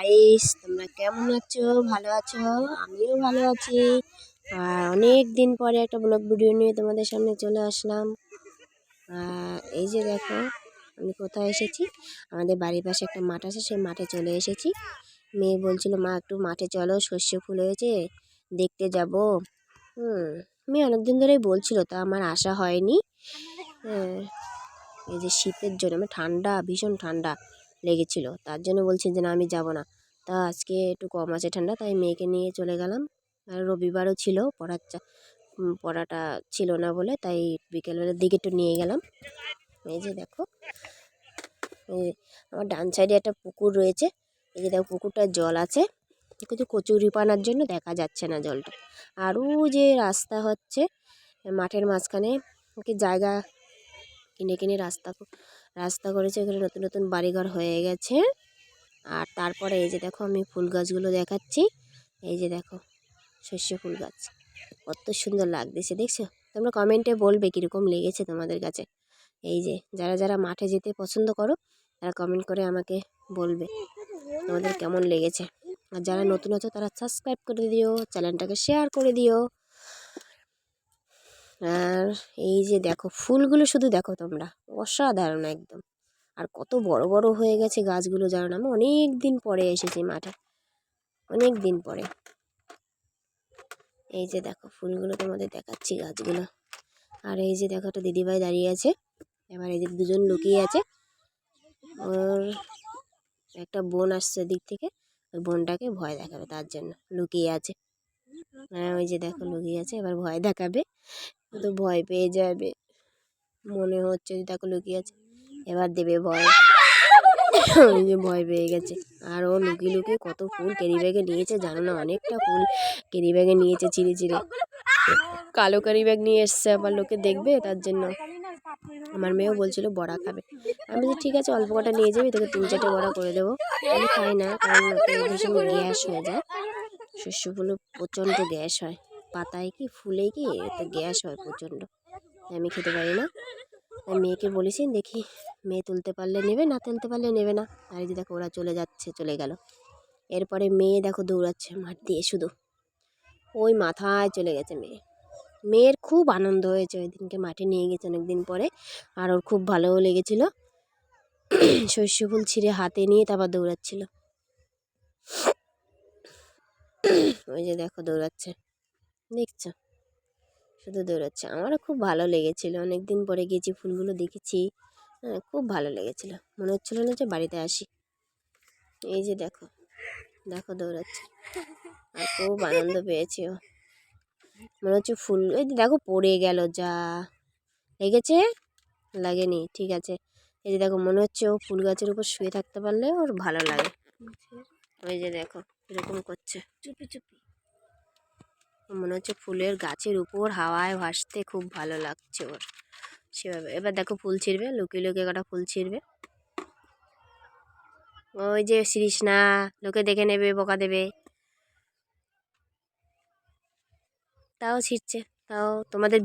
Guys তোমরা কেমন আছো? ভালো আছো? আমিও ভালো আছি। আর অনেক দিন পরে একটা ব্লগ ভিডিও নিয়ে তোমাদের সামনে চলে আসলাম। এই যে দেখো, আমি কোথায় এসেছি? আমাদের বাড়ির পাশে একটা মাঠ আছে, সেই মাঠে চলে এসেছি। মেয়ে বলছিল, মা, একটু মাঠে চলো, শস্য ফুল হয়েছে, দেখতে যাব। হুম, মেয়ে অনেকদিন ধরেই বলছিল, তা আমার আশা হয়নি। হ্যাঁ এই যে শীতের জন্য আমার ঠান্ডা, ভীষণ ঠান্ডা। লেগেছিল। তার জন্য বলছি যে, না, আমি যাব না। তা আজকে একটু কম আছে ঠান্ডা, তাই মেয়েকে নিয়ে চলে গেলাম। আর রবিবারও ছিল, পড়ার চা পড়াটা ছিল না বলে, তাই বিকেলবেলার দিকে একটু নিয়ে গেলাম। এই যে দেখো আমার ডান সাইডে একটা পুকুর রয়েছে। এই যে দেখো, পুকুরটার জল আছে। কিন্তু কচুরিপানার জন্য দেখা যাচ্ছে না জলটা। আরও যে রাস্তা হচ্ছে, মাঠের মাঝখানে কি জায়গা কিনে কিনে রাস্তা রাস্তা করেছে, এখানে নতুন নতুন বাড়িঘর হয়ে গেছে। আর তারপরে এই যে দেখো আমি ফুল গাছগুলো দেখাচ্ছি। এই যে দেখো, শস্য ফুল গাছ। কত সুন্দর লাগতেছে, দেখছ? তোমরা কমেন্টে বলবে কীরকম লেগেছে তোমাদের কাছে। এই যে, যারা যারা মাঠে যেতে পছন্দ করো, তারা কমেন্ট করে আমাকে বলবে তোমাদের কেমন লেগেছে। আর যারা নতুন আছো, তারা সাবস্ক্রাইব করে দিও, চ্যানেলটাকে শেয়ার করে দিও। আর এই যে দেখো, ফুলগুলো শুধু দেখো তোমরা, অসাধারণ একদম। আর কত বড় বড় হয়ে গেছে গাছগুলো, জানো না? আমি অনেক দিন পরে এসেছি মাঠে অনেক দিন পরে। এই যে দেখো, ফুলগুলো তোমাদের দেখাচ্ছি গাছগুলো। আর এই যে দেখো, একটা দিদিভাই দাঁড়িয়ে আছে, এবার এই যে দুজন লুকিয়ে আছে। ওর একটা বোন আসছে দিক থেকে, ওই বোনটাকে ভয় দেখাবে তার জন্য, লুকিয়ে আছে। হ্যাঁ ওই যে দেখো, লুকিয়ে আছে, এবার ভয় দেখাবে। তো ভয় পেয়ে যাবে। মনে হচ্ছে যে তাকে লুকিয়ে আছে। এবার দেবে ভয়। যে ভয় পেয়ে গেছে। আর ও লুকিয়ে লুকিয়ে কত ফুল ক্যারি ব্যাগে নিয়েছে, জানো না? অনেকটা ফুল ক্যারি ব্যাগে নিয়েছে চিড়ে চিড়ে কালো ক্যারি ব্যাগ নিয়ে এসছে আবার লোকে দেখবে তার জন্য। আমার মেয়েও বলছিল, বড়া খাবে। আমি বলছি, ঠিক আছে, অল্প কটা নিয়ে যাবি, তোকে তিন চারটে বড়া করে দেবো। আমি খাই না, কারণ গ্যাস হয়ে যায়। শস্য ফুলে প্রচণ্ড গ্যাস হয়। পাতায় কি ফুলে কি এতে গ্যাস হয় প্রচণ্ড। তাই আমি খেতে পারি না। মেয়েকে বলেছি দেখি মেয়ে তুলতে পারলে নেবে না তুলতে পারলে নেবে না। আর এই যে দেখো ওরা চলে যাচ্ছে চলে গেল। এরপরে মেয়ে দেখো দৌড়াচ্ছে মাঠ দিয়ে শুধু। ওই মাথায় চলে গেছে মেয়ে। মেয়ের খুব আনন্দ হয়েছে ওই দিনকে মাঠে নিয়ে গেছে অনেক দিন পরে। আর ওর খুব ভালোও লেগেছিল। শস্য ফুল ছিঁড়ে হাতে নিয়ে তারপর দৌড়াচ্ছিল। ওই যে দেখো দৌড়াচ্ছে। দেখছ? শুধু দৌড়াচ্ছে। আমারও খুব ভালো লেগেছিলো। অনেক দিন পরে গেছি ফুলগুলো দেখেছি। হ্যাঁ খুব ভালো লেগেছিলো। মনে হচ্ছিল না যে বাড়িতে আসি। এই যে দেখো দেখো দৌড়াচ্ছে। আর খুব আনন্দ পেয়েছি ও। মনে হচ্ছে ফুল, এই যে দেখো পড়ে গেল যা। লেগেছে? লাগেনি, ঠিক আছে। এই যে দেখো, মনে হচ্ছে ও ফুল গাছের উপর শুয়ে থাকতে পারলে ওর ভালো লাগে। ওই যে দেখো, এরকম করছে। চুপি চুপি। মনে হচ্ছে ফুলের গাছের উপর হাওয়ায় ভাসতে খুব ভালো লাগছে ওর। সেভাবে, এবার দেখো ফুল ছিঁড়বে, লুকিয়ে লুকিয়ে কটা ফুল ছিঁড়বে। ওই যে শ্রীস না লোকে দেখে নেবে, বকা দেবে। তাও ছিঁড়ছে, তাও তোমাদের